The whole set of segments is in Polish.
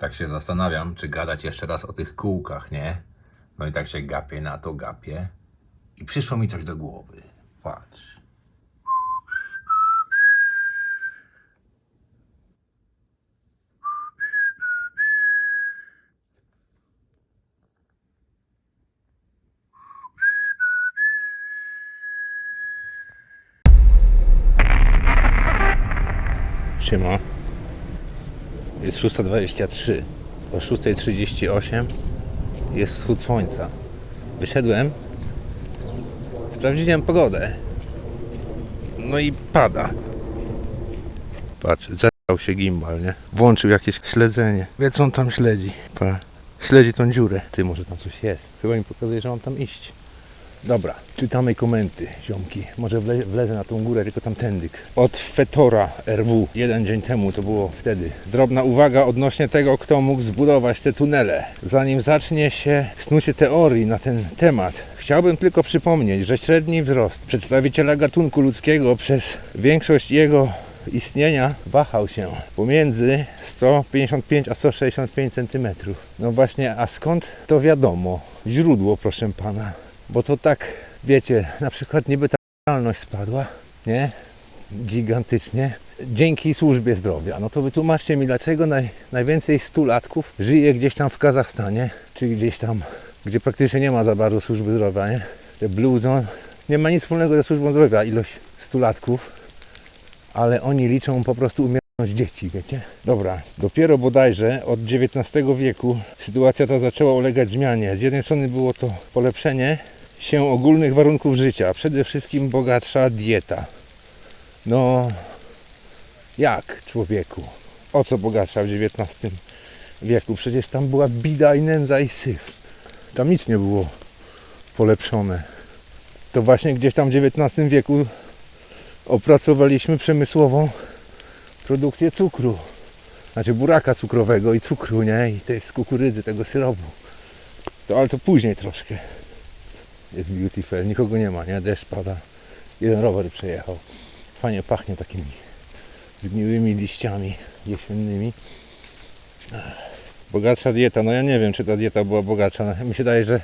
Tak się zastanawiam, czy gadać jeszcze raz o tych kółkach, nie? No i tak się gapię na to, gapię. I przyszło mi coś do głowy. Patrz. Siema. Jest 6.23. O 6.38 jest wschód słońca. Wyszedłem, sprawdziłem pogodę. No i pada. Patrz, zerwał się gimbal, nie? Włączył jakieś śledzenie. Wie co on tam śledzi. Pa. Śledzi tą dziurę. Ty, może tam coś jest. Chyba mi pokazuje, że mam tam iść. Dobra, czytamy komenty, ziomki. Może wle, wlezę na tą górę, tylko tamtędyk. Od Fetora RW. Jeden dzień temu to było wtedy. Drobna uwaga odnośnie tego, kto mógł zbudować te tunele. Zanim zacznie się snucie teorii na ten temat, chciałbym tylko przypomnieć, że średni wzrost przedstawiciela gatunku ludzkiego przez większość jego istnienia wahał się pomiędzy 155 a 165 cm. No właśnie, a skąd to wiadomo? Źródło, proszę pana. Bo to tak, wiecie, na przykład niby ta realność spadła, nie? Gigantycznie. Dzięki służbie zdrowia. No to wytłumaczcie mi, dlaczego naj, najwięcej stulatków żyje gdzieś tam w Kazachstanie, czy gdzieś tam, gdzie praktycznie nie ma za bardzo służby zdrowia, nie? Te Blue Zone nie ma nic wspólnego ze służbą zdrowia, ilość stulatków, ale oni liczą po prostu umieralność dzieci, wiecie? Dobra, dopiero bodajże od XIX wieku sytuacja ta zaczęła ulegać zmianie. Z jednej strony było to polepszenie się ogólnych warunków życia, przede wszystkim bogatsza dieta. No, jak człowieku? O co bogatsza w XIX wieku? Przecież tam była bida i nędza i syf. Tam nic nie było polepszone. To właśnie gdzieś tam w XIX wieku opracowaliśmy przemysłową produkcję cukru. Znaczy buraka cukrowego i cukru, nie? I tej z kukurydzy, tego syropu. To, ale to później troszkę. Jest beautiful, nikogo nie ma, nie? Deszcz pada. Jeden rower przejechał. Fajnie pachnie takimi zgniłymi liściami jesiennymi. Bogatsza dieta, no ja nie wiem, czy ta dieta była bogatsza. Mi się daje, że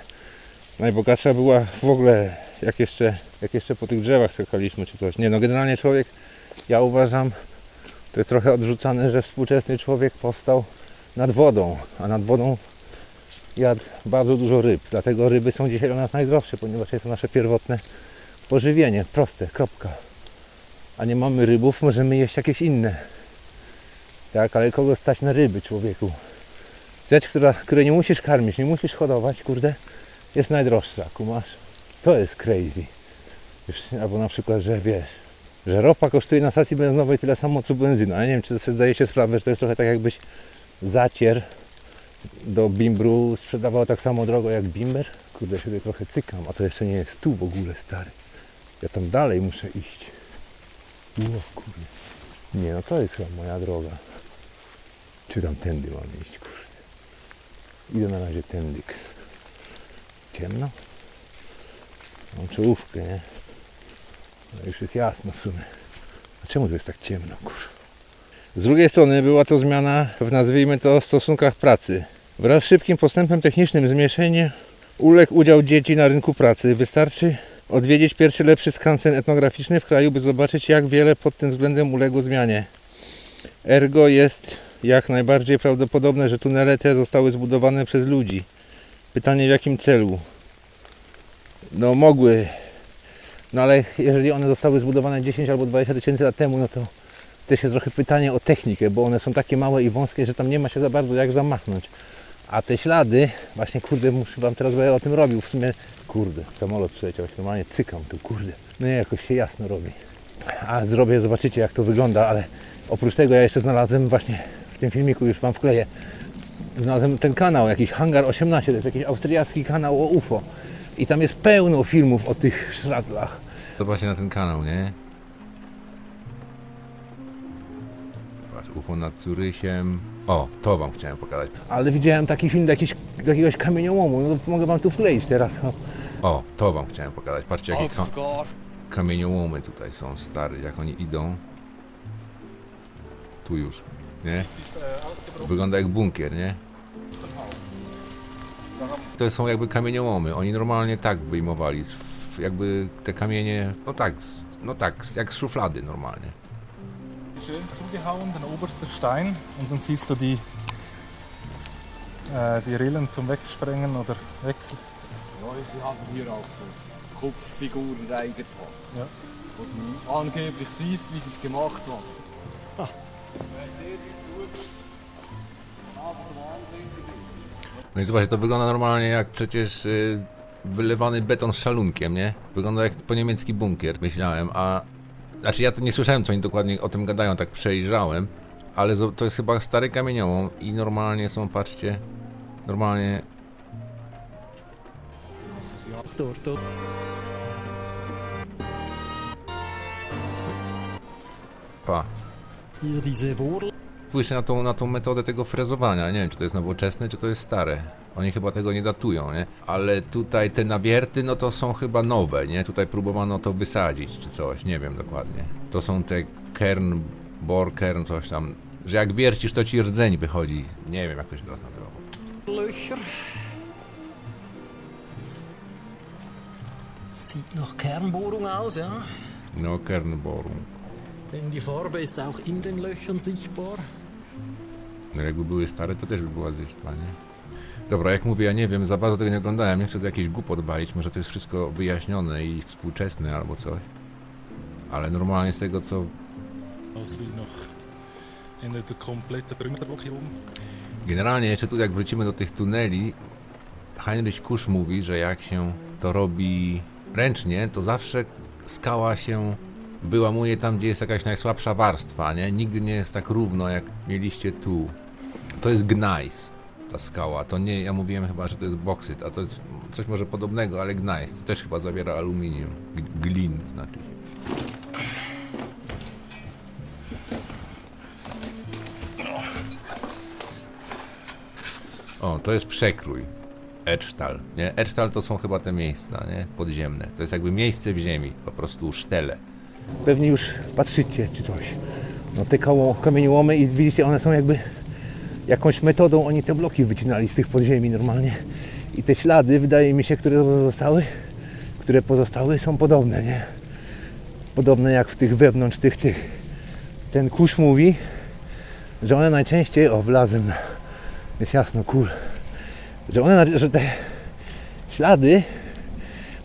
najbogatsza była w ogóle, jak jeszcze, jak jeszcze po tych drzewach skakaliśmy, czy coś. Nie, no generalnie człowiek, ja uważam, to jest trochę odrzucane, że współczesny człowiek powstał nad wodą, a nad wodą jadł bardzo dużo ryb. Dlatego ryby są dzisiaj dla nas najdroższe, ponieważ jest to nasze pierwotne pożywienie. Proste, kropka. A nie mamy rybów, możemy jeść jakieś inne. Tak, ale kogo stać na ryby, człowieku? Rzecz, która, której nie musisz karmić, nie musisz hodować, kurde, jest najdroższa, kumasz? To jest crazy. Wiesz, albo na przykład, że wiesz, że ropa kosztuje na stacji benzynowej tyle samo co benzyna. Ja nie wiem, czy sobie zdajecie sprawę, że to jest trochę tak jakbyś zacier do bimbru sprzedawał tak samo drogo jak bimber. Kurde, tutaj trochę cykam, a to jeszcze nie jest tu w ogóle, stary. Ja tam dalej muszę iść. Ło, kurde. Nie, no to jest chyba moja droga. Czy tam tędy mam iść, kurde. Idę na razie tędyk. Ciemno? Mam czołówkę, nie? No już jest jasno w sumie. A czemu tu jest tak ciemno, kur? Z drugiej strony była to zmiana w nazwijmy to stosunkach pracy. Wraz z szybkim postępem technicznym zmniejszenie uległ udział dzieci na rynku pracy. Wystarczy odwiedzić pierwszy lepszy skansen etnograficzny w kraju, by zobaczyć jak wiele pod tym względem uległo zmianie. Ergo jest jak najbardziej prawdopodobne, że tunele te zostały zbudowane przez ludzi. Pytanie w jakim celu? No mogły no ale jeżeli one zostały zbudowane 10 albo 20 tysięcy lat temu, no to też jest trochę pytanie o technikę, bo one są takie małe i wąskie, że tam nie ma się za bardzo jak zamachnąć. A te ślady, właśnie kurde, muszę wam teraz, bo ja o tym robił, w sumie, kurde, samolot przyleciał, normalnie cykam tu, kurde. No nie, jakoś się jasno robi. A zrobię, zobaczycie jak to wygląda, ale oprócz tego ja jeszcze znalazłem właśnie w tym filmiku, już wam wkleję, znalazłem ten kanał, jakiś Hangar 18, to jest jakiś austriacki kanał o UFO. I tam jest pełno filmów o tych szratlach. Zobaczcie na ten kanał, nie? Patrz, UFO nad Zurichem. O, to wam chciałem pokazać. Ale widziałem taki film do, jakiś, do jakiegoś kamieniołomu, no to mogę wam tu wkleić teraz. O, o to wam chciałem pokazać. Patrzcie jakie ka kamieniołomy tutaj są, stary, jak oni idą. Tu już. nie? Wygląda jak bunkier, nie? To są jakby kamieniołomy. Oni normalnie tak wyjmowali. Jakby te kamienie, no tak, no tak, jak z szuflady normalnie. Schön zugehauen, den obersten Stein. Und dann siehst du die, äh, die Rillen zum Wegsprengen oder weg. Ja, sie haben hier auch so Kupferfiguren reingetan. Ja. Wo du angeblich siehst, wie sie es gemacht haben. No i zobaczcie, to wygląda normalnie jak przecież y, wylewany beton z szalunkiem, nie? Wygląda jak po niemiecki bunkier, myślałem, a... Znaczy ja to nie słyszałem, co oni dokładnie o tym gadają, tak przejrzałem, ale to jest chyba stary kamieniołom i normalnie są, patrzcie, normalnie... Pa. Spójrzcie na tą, na tą metodę tego frezowania. Nie wiem, czy to jest nowoczesne, czy to jest stare. Oni chyba tego nie datują, nie? Ale tutaj te nawierty, no to są chyba nowe, nie? Tutaj próbowano to wysadzić, czy coś, nie wiem dokładnie. To są te kern, bor, kern, coś tam. Że jak wiercisz, to ci rdzeń wychodzi. Nie wiem, jak to się teraz nazywa. Löcher. Sieht nach Kernbohrung aus, ja. No, kern boru. Denn die Farbe ist auch in den Löchern sichtbar. No jakby były stare, to też by była zjeżdżba, nie? Dobra, jak mówię, ja nie wiem, za bardzo tego nie oglądałem, nie chcę tu jakiś głupot balić, może to jest wszystko wyjaśnione i współczesne albo coś. Ale normalnie z tego, co. Generalnie jeszcze tu jak wrócimy do tych tuneli, Heinrich Kusz mówi, że jak się to robi ręcznie, to zawsze skała się wyłamuje tam, gdzie jest jakaś najsłabsza warstwa, nie? Nigdy nie jest tak równo, jak mieliście tu. To jest gneiss, ta skała. To nie, ja mówiłem chyba, że to jest boksyt, a to jest coś może podobnego, ale gneiss. To też chyba zawiera aluminium. G- glin znaczy. O, to jest przekrój. Edgetal, nie? Edgetal to są chyba te miejsca, nie? Podziemne. To jest jakby miejsce w ziemi, po prostu sztele. Pewnie już patrzycie, czy coś. No te koło kamieniołomy i widzicie, one są jakby jakąś metodą, oni te bloki wycinali z tych podziemi normalnie. I te ślady, wydaje mi się, które pozostały, które pozostały są podobne, nie? Podobne jak w tych wewnątrz tych, tych. Ten kurz mówi, że one najczęściej, o wlazłem jest jasno, kur, że one, że te ślady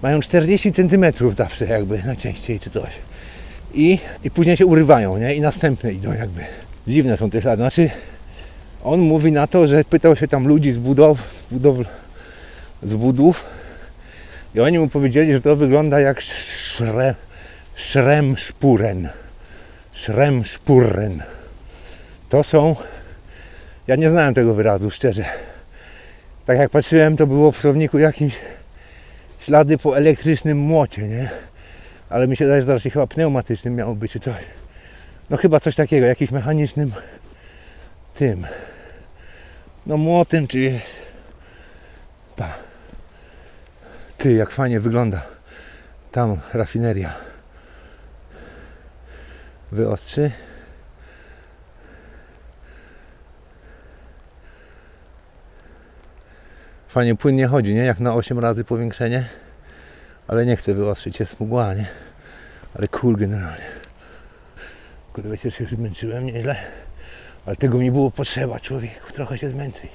mają 40 cm zawsze jakby najczęściej czy coś. I, I później się urywają, nie? I następne idą jakby. Dziwne są te ślady. Znaczy, on mówi na to, że pytał się tam ludzi z budow, z budow, z budów i oni mu powiedzieli, że to wygląda jak szre, szremszpuren. Szremszpuren. To są ja nie znałem tego wyrazu, szczerze. Tak jak patrzyłem, to było w słowniku jakimś ślady po elektrycznym młocie, nie? Ale mi się wydaje, że raczej chyba pneumatycznym miało być, czy coś. No chyba coś takiego, jakimś mechanicznym tym. No młotem, czy... Pa. Ty, jak fajnie wygląda. Tam rafineria. Wyostrzy. Fajnie płynnie chodzi, nie? Jak na 8 razy powiększenie. Ale nie chcę wyostrzyć, jest mgła, nie? Ale cool generalnie. Że się już zmęczyłem nieźle. Ale tego mi było potrzeba, człowieku. Trochę się zmęczyć.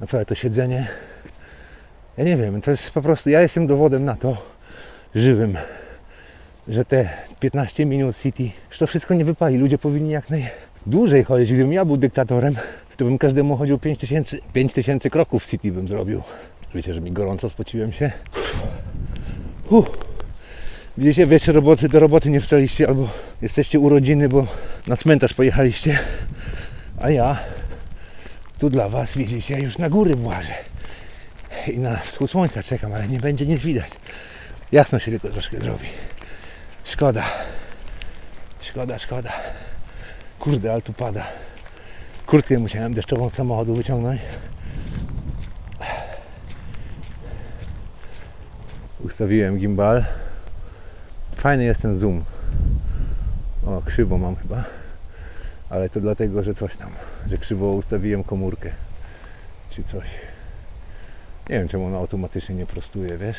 Naprawdę to siedzenie. Ja nie wiem, to jest po prostu. Ja jestem dowodem na to, żywym, że te 15 minut City, że to wszystko nie wypali. Ludzie powinni jak najdłużej chodzić. Gdybym ja był dyktatorem, to bym każdemu chodził 5 tysięcy, 5 tysięcy kroków w City bym zrobił. Wiecie, że mi gorąco spociłem się. Uff. Widzicie, wiecie, roboty do roboty nie wstaliście albo jesteście urodziny, bo na cmentarz pojechaliście. A ja tu dla Was, widzicie, już na góry włażę. I na wschód słońca czekam, ale nie będzie nic widać. Jasno się tylko troszkę zrobi. Szkoda. Szkoda, szkoda. Kurde, ale tu pada. Kurtkę musiałem deszczową z samochodu wyciągnąć. Ustawiłem gimbal. Fajny jest ten zoom. O, krzywo mam chyba. Ale to dlatego, że coś tam, że krzywo ustawiłem komórkę, czy coś. Nie wiem, czemu ona automatycznie nie prostuje, wiesz?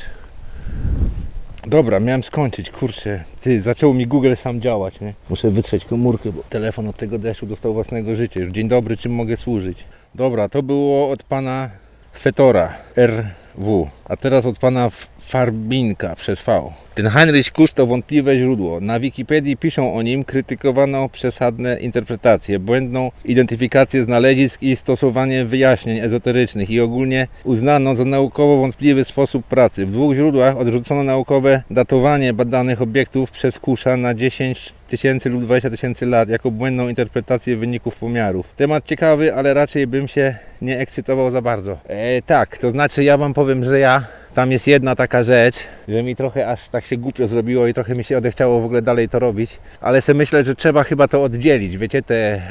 Dobra, miałem skończyć, kurczę. Ty, zaczął mi Google sam działać, nie? Muszę wytrzeć komórkę, bo telefon od tego deszczu dostał własnego życia. Już dzień dobry, czym mogę służyć? Dobra, to było od pana Fetora, RW. A teraz od pana Farbinka przez V. Ten Heinrich Kusz to wątpliwe źródło. Na Wikipedii piszą o nim, krytykowano przesadne interpretacje, błędną identyfikację znalezisk i stosowanie wyjaśnień ezoterycznych i ogólnie uznano za naukowo wątpliwy sposób pracy. W dwóch źródłach odrzucono naukowe datowanie badanych obiektów przez Kusza na 10 tysięcy lub 20 tysięcy lat jako błędną interpretację wyników pomiarów. Temat ciekawy, ale raczej bym się nie ekscytował za bardzo. E, tak, to znaczy ja Wam powiem, że ja tam jest jedna taka rzecz, że mi trochę aż tak się głupio zrobiło i trochę mi się odechciało w ogóle dalej to robić, ale sobie myślę, że trzeba chyba to oddzielić, wiecie, te,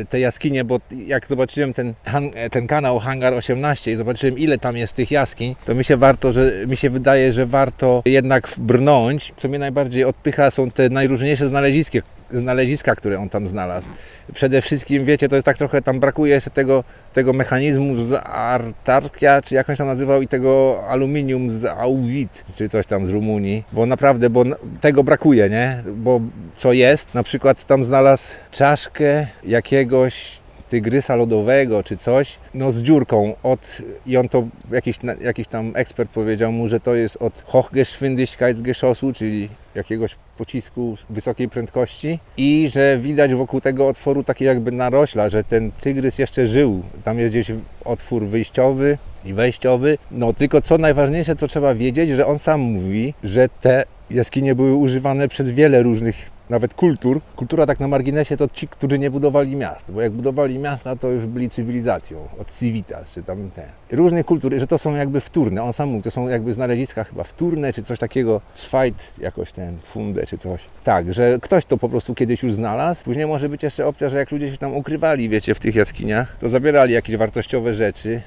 y, te jaskinie, bo jak zobaczyłem ten, han- ten kanał Hangar 18 i zobaczyłem ile tam jest tych jaskiń, to mi się warto, że mi się wydaje, że warto jednak brnąć. Co mnie najbardziej odpycha są te najróżniejsze znaleziska, znaleziska, które on tam znalazł. Przede wszystkim, wiecie, to jest tak trochę, tam brakuje jeszcze tego, tego mechanizmu z Artarkia, czy jak się tam nazywał, i tego aluminium z Auvit, czy coś tam z Rumunii, bo naprawdę, bo tego brakuje, nie? Bo co jest, na przykład tam znalazł czaszkę jakiegoś tygrysa lodowego czy coś, no z dziurką od, i on to, jakiś, jakiś tam ekspert powiedział mu, że to jest od Hochgeschwindigkeitsgeschossu, czyli jakiegoś pocisku wysokiej prędkości i że widać wokół tego otworu takie jakby narośla, że ten tygrys jeszcze żył. Tam jest gdzieś otwór wyjściowy i wejściowy. No tylko co najważniejsze, co trzeba wiedzieć, że on sam mówi, że te jaskinie były używane przez wiele różnych nawet kultur. Kultura tak na marginesie to ci, którzy nie budowali miast, bo jak budowali miasta, to już byli cywilizacją, od civitas, czy tam te. Różnych kultur, że to są jakby wtórne. On sam mówi, to są jakby znaleziska chyba wtórne, czy coś takiego, Zweit, jakoś ten, funde, czy coś. Tak, że ktoś to po prostu kiedyś już znalazł. Później może być jeszcze opcja, że jak ludzie się tam ukrywali, wiecie, w tych jaskiniach, to zabierali jakieś wartościowe rzeczy.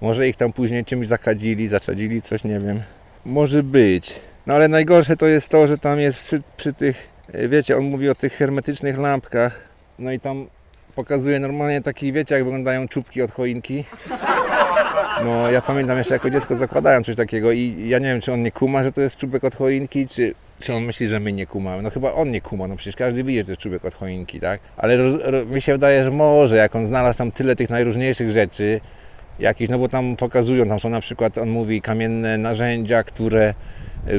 Może ich tam później czymś zakadzili, zaczadzili, coś nie wiem. Może być. No ale najgorsze to jest to, że tam jest przy, przy tych, wiecie, on mówi o tych hermetycznych lampkach. No i tam pokazuje normalnie taki, wiecie, jak wyglądają czubki od choinki. No ja pamiętam jeszcze jako dziecko zakładałem coś takiego i ja nie wiem, czy on nie kuma, że to jest czubek od choinki, czy, czy on myśli, że my nie kumamy. No chyba on nie kuma, no przecież każdy wie, że to jest czubek od choinki, tak? Ale roz, ro, mi się wydaje, że może, jak on znalazł tam tyle tych najróżniejszych rzeczy, jakichś, no bo tam pokazują, tam są na przykład, on mówi, kamienne narzędzia, które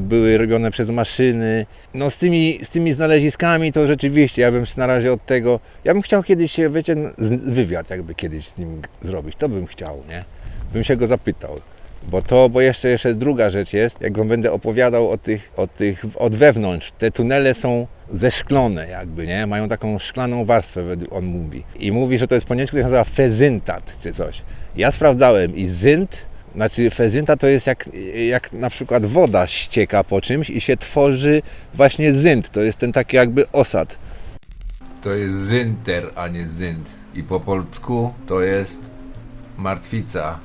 były robione przez maszyny. No z tymi, z tymi znaleziskami to rzeczywiście, ja bym się na razie od tego, ja bym chciał kiedyś wiecie, wywiad jakby kiedyś z nim zrobić, to bym chciał, nie? Bym się go zapytał. Bo to, bo jeszcze, jeszcze druga rzecz jest, jak wam będę opowiadał o tych, o tych od wewnątrz, te tunele są zeszklone jakby, nie? Mają taką szklaną warstwę, on mówi. I mówi, że to jest pojęcie, które się nazywa fezyntat, czy coś. Ja sprawdzałem i zynt, znaczy fezynta to jest jak, jak na przykład woda ścieka po czymś i się tworzy właśnie zynt, to jest ten taki jakby osad. To jest zynter, a nie zynt. I po polsku to jest martwica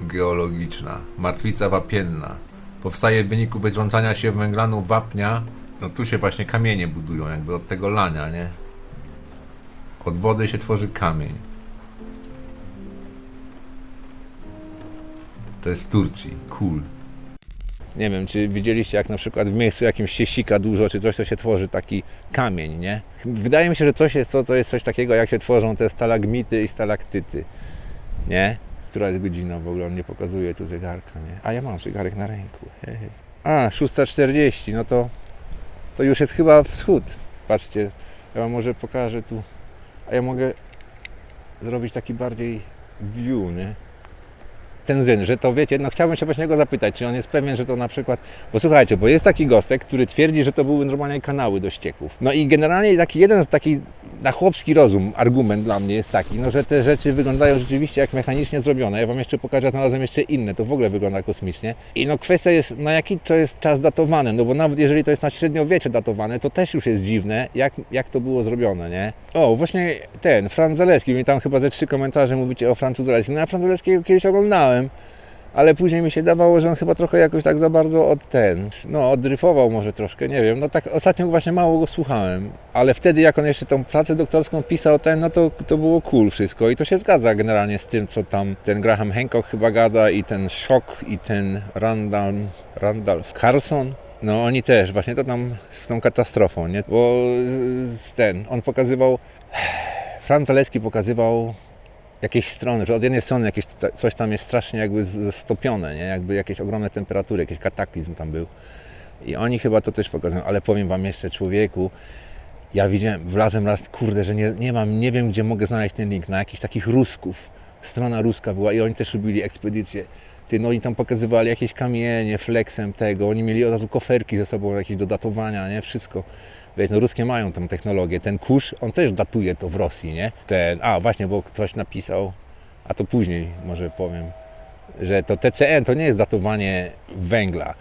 geologiczna, martwica wapienna. Powstaje w wyniku wytrącania się węglanu wapnia. No tu się właśnie kamienie budują, jakby od tego lania, nie? Od wody się tworzy kamień. To jest Turcji. Cool. Nie wiem, czy widzieliście, jak na przykład w miejscu jakimś się sika dużo, czy coś, to się tworzy taki kamień, nie? Wydaje mi się, że coś jest to, to jest coś takiego, jak się tworzą te stalagmity i stalaktyty, nie? Która jest godzina w ogóle, on nie pokazuje tu zegarka, nie? A ja mam zegarek na ręku. A, 6.40, no to, to już jest chyba wschód. Patrzcie, ja wam może pokażę tu, a ja mogę zrobić taki bardziej view, nie? Ten zyn, że to wiecie, no chciałbym się właśnie go zapytać, czy on jest pewien, że to na przykład, bo słuchajcie, bo jest taki gostek, który twierdzi, że to były normalnie kanały do ścieków. No i generalnie taki jeden z taki na chłopski rozum argument dla mnie jest taki, no że te rzeczy wyglądają rzeczywiście jak mechanicznie zrobione. Ja wam jeszcze pokażę, ja znalazłem jeszcze inne, to w ogóle wygląda kosmicznie. I no kwestia jest, na jaki to jest czas datowany, no bo nawet jeżeli to jest na średniowiecze datowane, to też już jest dziwne, jak, jak to było zrobione, nie? O, właśnie ten, Franz Zaleski, mi tam chyba ze trzy komentarze mówicie o Francu Zaleskim. No ja Franz Zaleskiego kiedyś oglądałem, ale później mi się dawało, że on chyba trochę jakoś tak za bardzo od ten, no odryfował może troszkę, nie wiem, no tak ostatnio właśnie mało go słuchałem, ale wtedy jak on jeszcze tą pracę doktorską pisał ten, no to, to było cool wszystko. I to się zgadza generalnie z tym, co tam ten Graham Hancock chyba gada i ten Shock i ten Randall, Randolph Carlson, no oni też, właśnie to tam z tą katastrofą, nie, bo ten, on pokazywał, Franz Zaleski pokazywał jakieś strony, że od jednej strony jakieś coś tam jest strasznie jakby stopione, nie? jakby jakieś ogromne temperatury, jakiś kataklizm tam był. I oni chyba to też pokazują, ale powiem Wam jeszcze człowieku, ja widziałem, wlazłem raz, kurde, że nie, nie mam, nie wiem gdzie mogę znaleźć ten link, na jakichś takich Rusków, strona ruska była i oni też robili ekspedycję. Ty, no oni tam pokazywali jakieś kamienie, flexem tego, oni mieli od razu koferki ze sobą, jakieś do datowania, nie, wszystko. Wiesz, no ruskie mają tą technologię. Ten kurz, on też datuje to w Rosji, nie? Ten, a właśnie, bo ktoś napisał, a to później może powiem, że to TCN to nie jest datowanie węgla.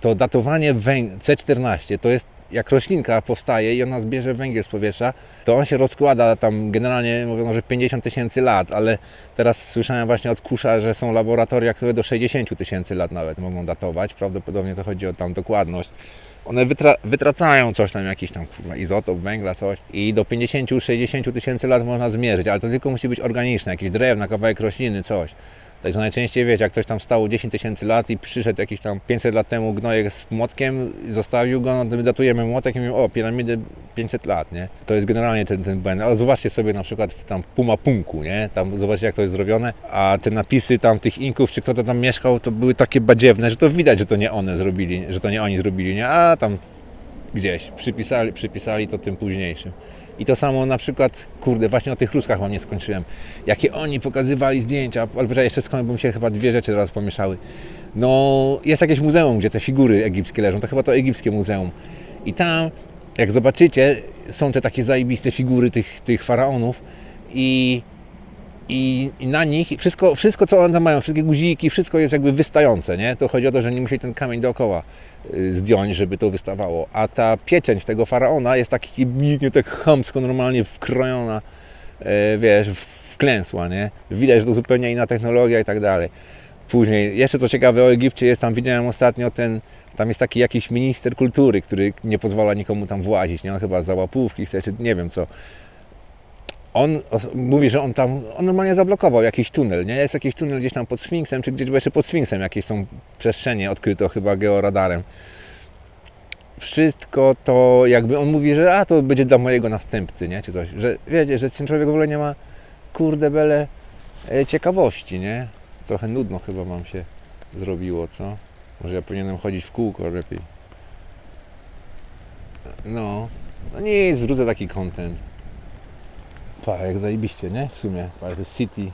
To datowanie węg- C14 to jest jak roślinka powstaje i ona zbierze węgiel z powietrza, to on się rozkłada tam generalnie mówiono, że 50 tysięcy lat, ale teraz słyszałem właśnie od Kusza, że są laboratoria, które do 60 tysięcy lat nawet mogą datować. Prawdopodobnie to chodzi o tam dokładność. One wytra- wytracają coś tam, jakiś tam kurwa, izotop węgla, coś i do 50-60 tysięcy lat można zmierzyć, ale to tylko musi być organiczne, jakieś drewna, kawałek rośliny, coś. Także najczęściej wiecie, jak ktoś tam stało 10 tysięcy lat i przyszedł jakiś tam 500 lat temu gnojek z młotkiem, zostawił go, no datujemy młotek i mówimy, o, piramidy 500 lat, nie? To jest generalnie ten, ten błęd. Ale zobaczcie sobie na przykład w tam w Pumapunku, nie? Tam zobaczcie jak to jest zrobione, a te napisy tam tych Inków, czy kto to tam mieszkał, to były takie badziewne, że to widać, że to nie one zrobili, że to nie oni zrobili, nie? A tam gdzieś przypisali, przypisali to tym późniejszym. I to samo na przykład, kurde, właśnie o tych Ruskach wam nie skończyłem. Jakie oni pokazywali zdjęcia, albo jeszcze skąd, bo mi się chyba dwie rzeczy teraz pomieszały. No, jest jakieś muzeum, gdzie te figury egipskie leżą, to chyba to egipskie muzeum. I tam, jak zobaczycie, są te takie zajebiste figury tych, tych faraonów i i, i na nich wszystko, wszystko, co one tam mają, wszystkie guziki, wszystko jest jakby wystające, nie? To chodzi o to, że nie musi ten kamień dookoła y, zdjąć, żeby to wystawało. A ta pieczęć tego faraona jest taki nie tak chamsko normalnie wkrojona, e, wiesz, wklęsła, nie? Widać, że to zupełnie inna technologia i tak dalej. Później, jeszcze co ciekawe o Egipcie jest, tam widziałem ostatnio ten, tam jest taki jakiś minister kultury, który nie pozwala nikomu tam włazić, nie? On chyba za łapówki chce, czy nie wiem co on mówi, że on tam, on normalnie zablokował jakiś tunel, nie? Jest jakiś tunel gdzieś tam pod Sfinksem, czy gdzieś jeszcze pod Sfinksem jakieś są przestrzenie, odkryto chyba georadarem. Wszystko to jakby on mówi, że a to będzie dla mojego następcy, nie? Czy coś, że wiecie, że ten człowiek w ogóle nie ma kurde bele e, ciekawości, nie? Trochę nudno chyba mam się zrobiło, co? Może ja powinienem chodzić w kółko lepiej. No, no nic, wrócę taki content. Pa, jak zajebiście, nie? W sumie, pa, to jest City.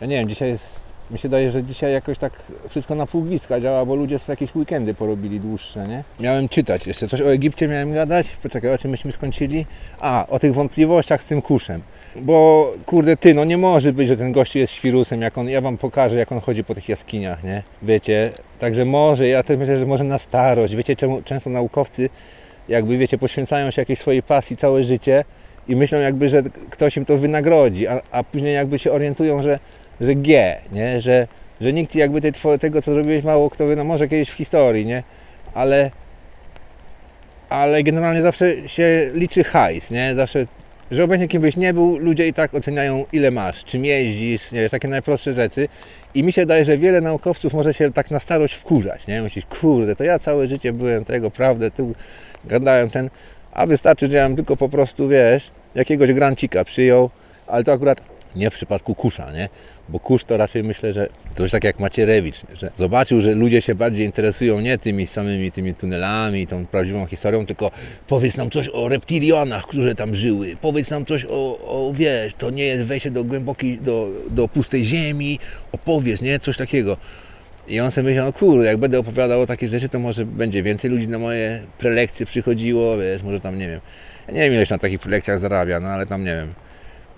Ja nie wiem, dzisiaj jest, mi się daje, że dzisiaj jakoś tak wszystko na pół gwizdka działa, bo ludzie sobie jakieś weekendy porobili dłuższe, nie? Miałem czytać jeszcze, coś o Egipcie miałem gadać, poczekaj, o czym myśmy skończyli? A, o tych wątpliwościach z tym kuszem. Bo, kurde, ty, no nie może być, że ten gościu jest świrusem, jak on, ja wam pokażę, jak on chodzi po tych jaskiniach, nie? Wiecie, także może, ja też myślę, że może na starość, wiecie, czemu często naukowcy, jakby, wiecie, poświęcają się jakiejś swojej pasji całe życie, i myślą jakby, że ktoś im to wynagrodzi, a, a później jakby się orientują, że, że G, nie? Że, że nikt jakby tej, two- tego, co zrobiłeś, mało kto wie, no może kiedyś w historii, nie? Ale, ale generalnie zawsze się liczy hajs, nie? Zawsze, że obecnie kim byś nie był, ludzie i tak oceniają ile masz, czym jeździsz, nie? Takie najprostsze rzeczy. I mi się daje, że wiele naukowców może się tak na starość wkurzać, nie? Myślisz, kurde, to ja całe życie byłem tego, prawdę, tu gadałem ten, a wystarczy, że ja bym tylko po prostu, wiesz, jakiegoś grancika przyjął, ale to akurat nie w przypadku kusza, nie? Bo kusz to raczej myślę, że to już tak jak Macierewicz, że zobaczył, że ludzie się bardziej interesują nie tymi samymi tymi tunelami, tą prawdziwą historią, tylko powiedz nam coś o reptilionach, które tam żyły, powiedz nam coś o, o wiesz, to nie jest wejście do głębokiej, do, do pustej ziemi, opowiedz, nie? Coś takiego. I on sobie myślał, no kurde, jak będę opowiadał o takich rzeczy, to może będzie więcej ludzi na moje prelekcje przychodziło, wiesz, może tam, nie wiem, nie wiem ileś na takich prelekcjach zarabia, no ale tam, nie wiem.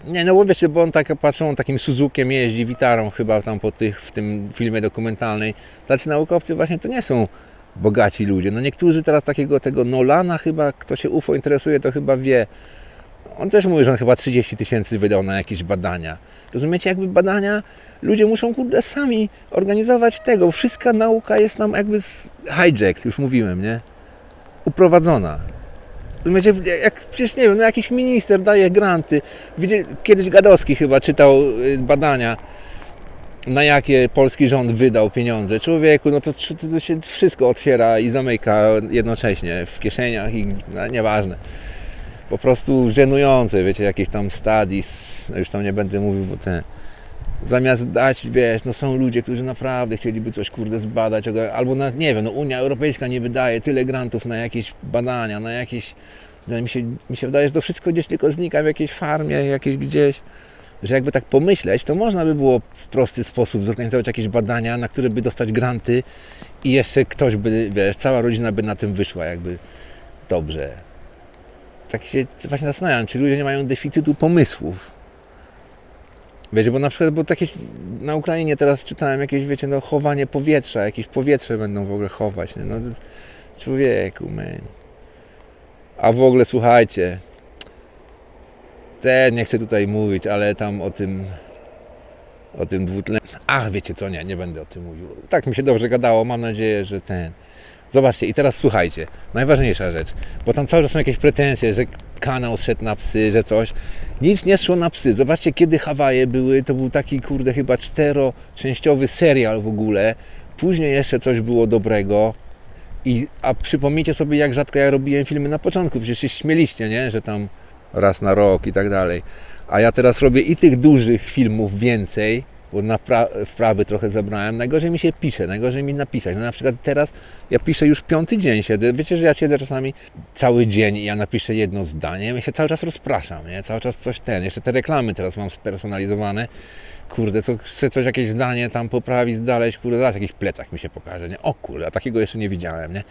Nie, no bo wiecie, bo on tak, patrzą, on takim Suzukiem jeździ, witarą chyba tam po tych, w tym filmie dokumentalnej. Tacy naukowcy właśnie to nie są bogaci ludzie. No niektórzy teraz takiego, tego Nolana chyba, kto się UFO interesuje, to chyba wie, On też mówi, że on chyba 30 tysięcy wydał na jakieś badania. Rozumiecie, jakby badania, ludzie muszą kurde sami organizować tego. Wszystka nauka jest nam jakby hijacked, już mówiłem, nie? Uprowadzona. Rozumiecie, jak przecież nie wiem, no jakiś minister daje granty. Kiedyś Gadowski chyba czytał y, badania, na jakie polski rząd wydał pieniądze. Człowieku, no to, to, to się wszystko otwiera i zamyka jednocześnie w kieszeniach i no, nieważne po prostu żenujące, wiecie, jakieś tam studies, no już tam nie będę mówił, bo te zamiast dać, wiesz, no są ludzie, którzy naprawdę chcieliby coś, kurde, zbadać, albo nie wiem, no Unia Europejska nie wydaje tyle grantów na jakieś badania, na jakieś, no mi się, mi się wydaje, że to wszystko gdzieś tylko znika w jakiejś farmie, jakieś gdzieś, że jakby tak pomyśleć, to można by było w prosty sposób zorganizować jakieś badania, na które by dostać granty i jeszcze ktoś by, wiesz, cała rodzina by na tym wyszła jakby dobrze tak się właśnie zastanawiam, czy ludzie nie mają deficytu pomysłów. Wiecie, bo na przykład, bo takie na Ukrainie teraz czytałem jakieś, wiecie, no chowanie powietrza, jakieś powietrze będą w ogóle chować, nie? no człowieku, man. A w ogóle słuchajcie, te nie chcę tutaj mówić, ale tam o tym o tym dwutlen... Ach, wiecie co, nie, nie będę o tym mówił. Tak mi się dobrze gadało, mam nadzieję, że ten... Zobaczcie, i teraz słuchajcie, najważniejsza rzecz, bo tam cały czas są jakieś pretensje, że kanał szedł na psy, że coś. Nic nie szło na psy. Zobaczcie, kiedy Hawaje były, to był taki, kurde, chyba czteroczęściowy serial w ogóle. Później jeszcze coś było dobrego. I, a przypomnijcie sobie, jak rzadko ja robiłem filmy na początku. Przecież się śmieliście, nie? Że tam raz na rok i tak dalej. A ja teraz robię i tych dużych filmów więcej, bo na pra- wprawy trochę zabrałem. Najgorzej mi się pisze, najgorzej mi napisać. No na przykład teraz ja piszę już piąty dzień siedzę. Wiecie, że ja siedzę czasami cały dzień i ja napiszę jedno zdanie. Ja się cały czas rozpraszam, nie? Cały czas coś ten. Jeszcze te reklamy teraz mam spersonalizowane. Kurde, co, chcę coś, jakieś zdanie tam poprawić, znaleźć, kurde, zaraz jakiś plecak mi się pokaże, nie? O kurde, a takiego jeszcze nie widziałem, nie?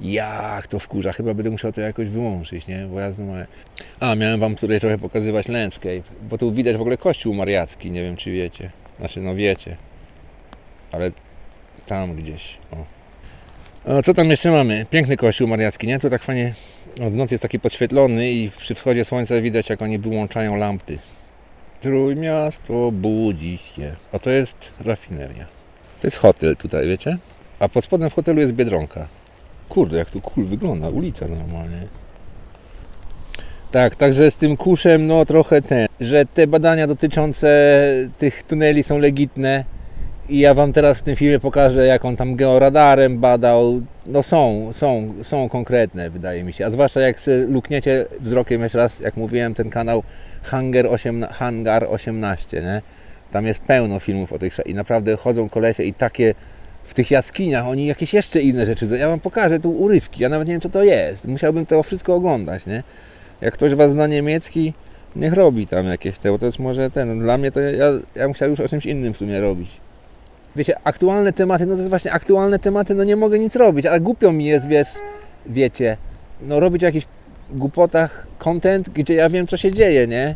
Jak to wkurza, chyba będę musiał to jakoś wyłączyć, nie? Bo ja znowu... A, miałem wam tutaj trochę pokazywać landscape, bo tu widać w ogóle kościół mariacki, nie wiem czy wiecie. Znaczy, no wiecie. Ale tam gdzieś, o. A co tam jeszcze mamy? Piękny kościół mariacki, nie? Tu tak fajnie od jest taki podświetlony i przy wschodzie słońca widać jak oni wyłączają lampy. Trójmiasto budzi się. A to jest rafineria. To jest hotel tutaj, wiecie? A pod spodem w hotelu jest Biedronka. Kurde, jak tu cool wygląda, ulica normalnie. Tak, także z tym kuszem, no trochę ten, że te badania dotyczące tych tuneli są legitne i ja Wam teraz w tym filmie pokażę, jak on tam georadarem badał. No są, są, są konkretne, wydaje mi się. A zwłaszcza jak lukniecie wzrokiem jeszcze raz, jak mówiłem, ten kanał Hangar, 18, Hangar 18, nie? Tam jest pełno filmów o tych i naprawdę chodzą kolesie i takie w tych jaskiniach oni jakieś jeszcze inne rzeczy. Ja Wam pokażę tu urywki, ja nawet nie wiem co to jest. Musiałbym to wszystko oglądać, nie? Jak ktoś Was zna niemiecki, niech robi tam jakieś te, bo to jest może ten. Dla mnie to ja, ja musiał już o czymś innym w sumie robić wiecie, aktualne tematy, no to jest właśnie aktualne tematy, no nie mogę nic robić, ale głupio mi jest, wiesz, wiecie, no robić o jakichś głupotach content, gdzie ja wiem, co się dzieje, nie?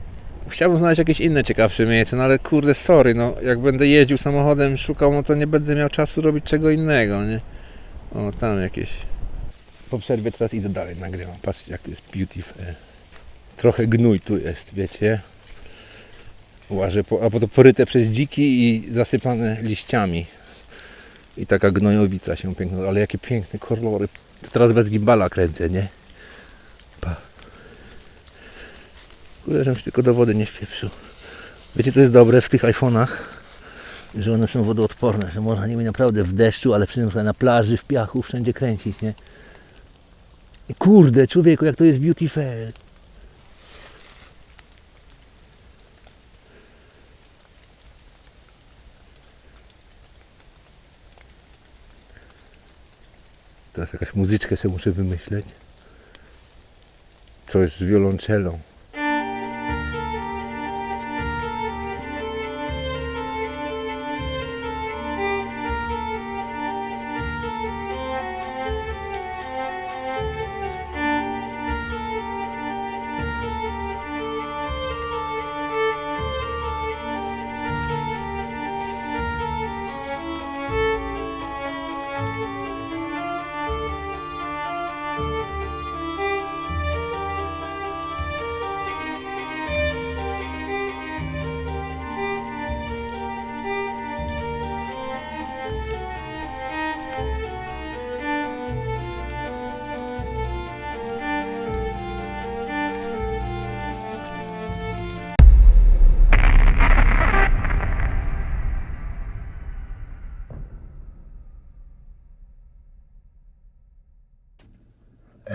Chciałbym znaleźć jakieś inne ciekawsze miejsce, no ale kurde, sorry, no jak będę jeździł samochodem, szukał, no to nie będę miał czasu robić czego innego, nie? O, tam jakieś... Po przerwie teraz idę dalej, nagrywam, patrzcie jak to jest beautiful. Trochę gnój tu jest, wiecie? łaże, po, albo to poryte przez dziki i zasypane liściami. I taka gnojowica się piękna, ale jakie piękne kolory. To teraz bez gimbala kręcę, nie? Pa. Kurde, żebym się tylko do wody nie wpieprzył. Wiecie co jest dobre w tych iPhone'ach? Że one są wodoodporne, że można nimi naprawdę w deszczu, ale przy na plaży, w piachu, wszędzie kręcić, nie? Kurde, człowieku, jak to jest beautiful. Teraz jakaś muzyczkę sobie muszę wymyśleć. Coś z wiolonczelą.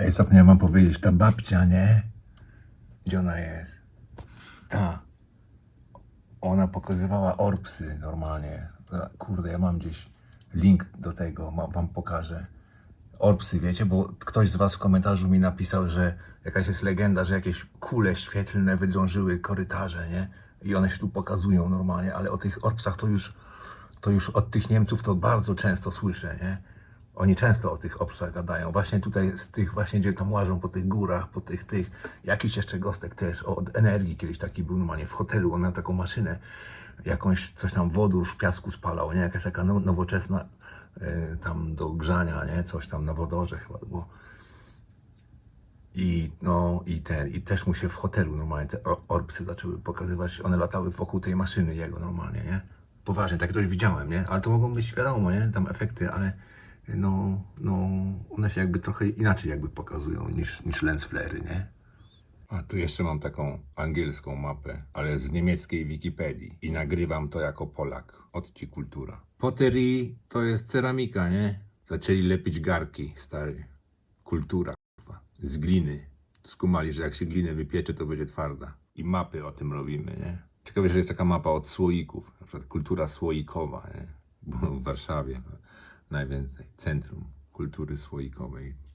Ej, zapomniałem wam powiedzieć, ta babcia, nie? Gdzie ona jest? Ta. Ona pokazywała orpsy normalnie. Kurde, ja mam gdzieś link do tego, ma, wam pokażę. Orpsy, wiecie, bo ktoś z was w komentarzu mi napisał, że jakaś jest legenda, że jakieś kule świetlne wydrążyły korytarze, nie? I one się tu pokazują normalnie, ale o tych orpsach to już, to już od tych Niemców to bardzo często słyszę, nie? Oni często o tych obszach gadają. Właśnie tutaj z tych właśnie, gdzie tam łażą po tych górach, po tych tych. Jakiś jeszcze gostek też od energii kiedyś taki był normalnie w hotelu. On miał taką maszynę, jakąś coś tam wodór w piasku spalał, nie? Jakaś taka no, nowoczesna y, tam do grzania, nie? Coś tam na wodorze chyba było. I no i ten, i też mu się w hotelu normalnie te or- orpsy zaczęły pokazywać. One latały wokół tej maszyny jego normalnie, nie? Poważnie, tak coś widziałem, nie? Ale to mogą być wiadomo, nie? Tam efekty, ale no, no one się jakby trochę inaczej jakby pokazują niż, niż lens flare'y, nie? A tu jeszcze mam taką angielską mapę, ale z niemieckiej Wikipedii i nagrywam to jako Polak. Od kultura. Pottery to jest ceramika, nie? Zaczęli lepić garki, stary. Kultura, kurwa. Z gliny. Skumali, że jak się glinę wypiecze, to będzie twarda. I mapy o tym robimy, nie? Ciekawe, że jest taka mapa od słoików. Na przykład kultura słoikowa, nie? Bo w Warszawie najwięcej. Centrum kultury słoikowej.